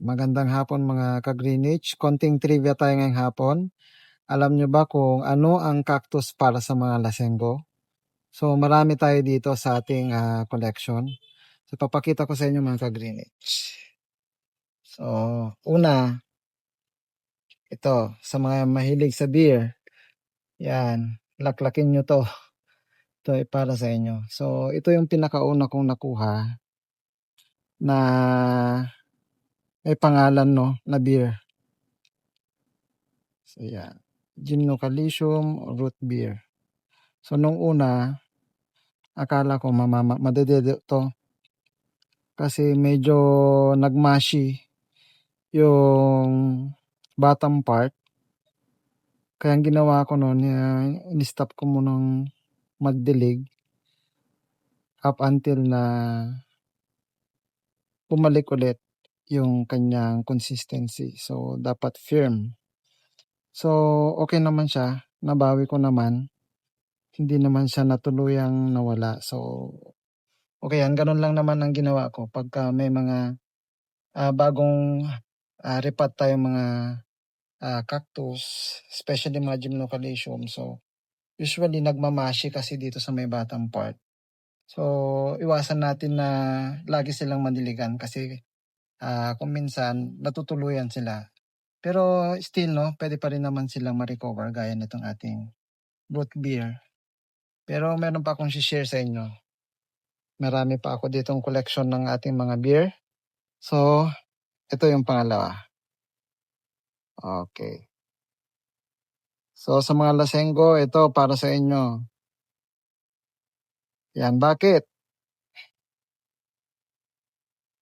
Magandang hapon mga ka-Greenwich. Konting trivia tayo ngayong hapon. Alam nyo ba kung ano ang cactus para sa mga lasenggo? So marami tayo dito sa ating ah, collection. So papakita ko sa inyo mga ka-Greenwich. So una, ito sa mga mahilig sa beer. Yan, laklakin nyo to. Ito ay para sa inyo. So ito yung pinakauna kong nakuha na may pangalan no na beer. So yan. Gymnocalcium root beer. So nung una, akala ko mamama, madededo to. Kasi medyo nagmashi yung bottom part. Kaya ang ginawa ko noon, uh, in-stop ko munang magdilig up until na bumalik ulit yung kanyang consistency. So, dapat firm. So, okay naman siya. Nabawi ko naman. Hindi naman siya natuluyang nawala. So, okay yan. Ganun lang naman ang ginawa ko. Pagka may mga ah, bagong uh, repat tayo mga ah, cactus, especially mga gymnocalcium. So, usually nagmamashi kasi dito sa may batang part. So, iwasan natin na lagi silang mandiligan kasi ah, kung minsan natutuluyan sila. Pero still, no, pwede pa rin naman silang ma-recover gaya nitong ating root beer. Pero meron pa akong share sa inyo. Marami pa ako ditong collection ng ating mga beer. So, ito yung pangalawa. Okay. So, sa mga lasenggo, ito para sa inyo. Yan, bakit?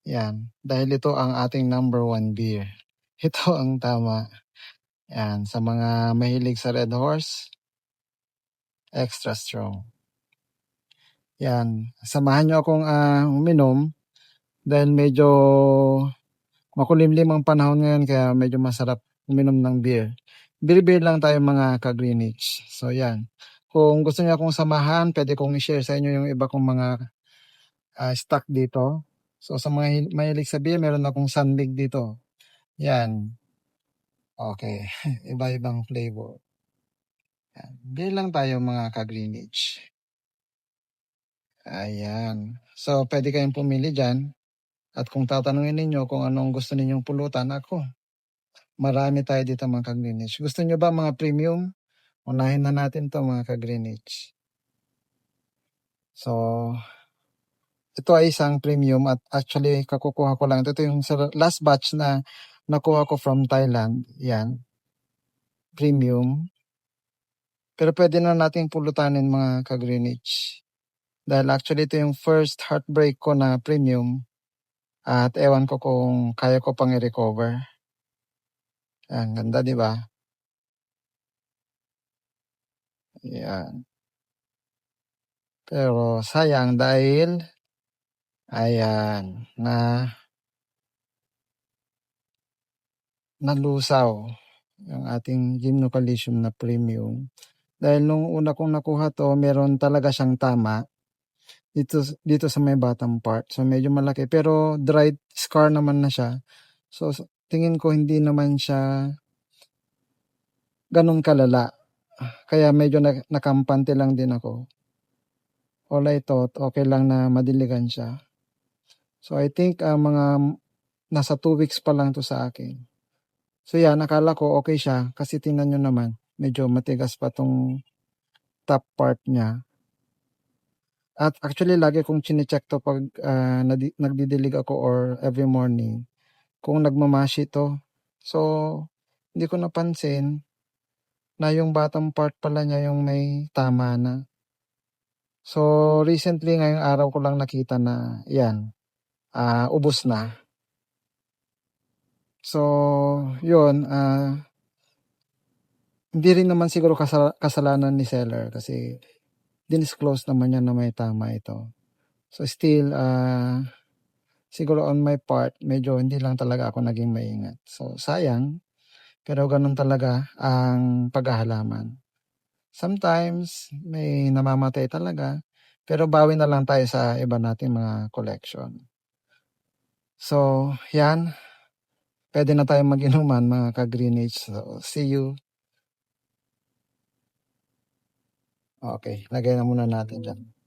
Yan, dahil ito ang ating number one beer. Ito ang tama. Yan, sa mga mahilig sa Red Horse, extra strong. Yan, samahan nyo akong uh, uminom dahil medyo makulimlim ang panahon ngayon kaya medyo masarap uminom ng beer. Beer-beer lang tayo mga ka-Greenwich. So yan. Kung gusto niyo akong samahan, pwede kong i-share sa inyo yung iba kong mga uh, stock dito. So sa mga mahilig sa beer, meron akong sunbig dito. Yan. Okay. Iba-ibang flavor. Yan. Beer lang tayo mga ka-Greenwich. Ayan. So pwede kayong pumili dyan. At kung tatanungin ninyo kung anong gusto ninyong pulutan, ako. Marami tayo dito mga ka-Greenwich. Gusto nyo ba mga premium? Unahin na natin to mga ka-Greenwich. So, ito ay isang premium at actually kakukuha ko lang. Ito yung last batch na nakuha ko from Thailand. Yan. Premium. Pero pwede na nating pulutanin mga ka-Greenwich. Dahil actually ito yung first heartbreak ko na premium. At ewan ko kung kaya ko pang i-recover. Yan, ganda di ba? Yan. Pero sayang dahil Ayan, na nalusaw yung ating gymnocalcium na premium. Dahil nung una kong nakuha to, meron talaga siyang tama dito, dito sa may bottom part. So medyo malaki. Pero dried scar naman na siya. So tingin ko hindi naman siya ganun kalala. Kaya medyo nakampante lang din ako. All I thought, okay lang na madiligan siya. So I think uh, mga nasa 2 weeks pa lang to sa akin. So yan, nakala ko okay siya kasi tingnan nyo naman, medyo matigas pa tong top part niya. At actually lagi kong chinecheck to pag uh, nagdidilig ako or every morning kung nagmamashi to. So hindi ko napansin na yung bottom part pala niya yung may tama na. So recently ngayong araw ko lang nakita na yan, uh, ubos na. So, yun, uh, hindi rin naman siguro kasal- kasalanan ni seller kasi dinisclose naman niya na may tama ito. So still, uh, siguro on my part, medyo hindi lang talaga ako naging maingat. So sayang, pero ganun talaga ang paghahalaman. Sometimes, may namamatay talaga, pero bawi na lang tayo sa iba nating mga collection. So, yan. Puwede na tayong mag-inuman mga ka-Greenwich. So, see you. Okey, lagay na muna natin diyan.